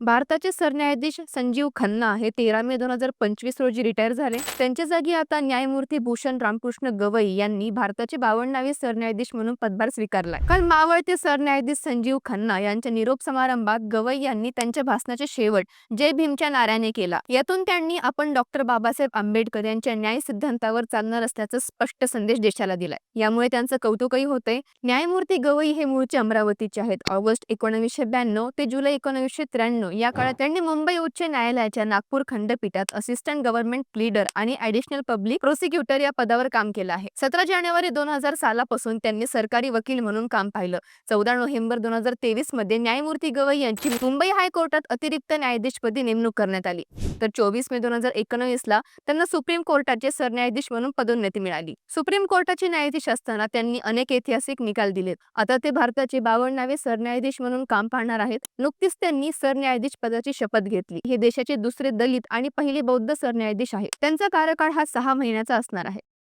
भारताचे सरन्यायाधीश संजीव खन्ना हे तेरा मे दोन हजार पंचवीस रोजी रिटायर झाले. त्यांच्या जागी आता न्यायमूर्ती भूषण रामकृष्ण गवई यांनी भारताचे बावन्नावे सरन्यायाधीश म्हणून पदभार स्वीकारलाय. काल मावळते सरन्यायाधीश संजीव खन्ना यांच्या निरोप समारंभात गवई यांनी त्यांच्या भाषणाचे शेवट जय भीमच्या नाऱ्याने केला. यातून त्यांनी आपण डॉक्टर बाबासाहेब आंबेडकर यांच्या न्याय सिद्धांतावर चालणार असल्याचा स्पष्ट संदेश देशाला दिलाय. यामुळे त्यांचं कौतुकही होते न्यायमूर्ती गवई हे मूळचे अमरावतीचे आहेत. ऑगस्ट एकोणवीसशे ब्याण्णव ते जुलै एकोणवीसशे त्र्याण्णव या काळात त्यांनी मुंबई उच्च न्यायालयाच्या नागपूर खंडपीठात असिस्टंट गव्हर्नमेंट प्लीडर आणि ऍडिशनल पब्लिक प्रोसिक्युटर या पदावर काम केलं आहे. सतरा जानेवारी दोन हजार सालापासून त्यांनी सरकारी वकील म्हणून काम पाहिलं. चौदा नोव्हेंबर दोन हजार तेवीसमध्ये न्यायमूर्ती गवई यांची मुंबई हायकोर्टात अतिरिक्त न्यायाधीशपदी नेमणूक करण्यात आली. तर चोवीस मे दोन हजार एकोणवीसला त्यांना सुप्रीम कोर्टाचे सरन्यायाधीश म्हणून पदोन्नती मिळाली. सुप्रीम कोर्टाचे न्यायाधीश असताना त्यांनी अनेक ऐतिहासिक निकाल दिलेत. आता ते भारताचे बावन्नावे सरन्यायाधीश म्हणून काम पाहणार आहेत. नुकतीच त्यांनी सरन्यायाधीश पदाची शपथ घेतली. हे देशाचे दुसरे दलित आणि पहिले बौद्ध सरन्यायाधीश आहेत. त्यांचा कार्यकाळ हा सहा महिन्याचा असणार आहे.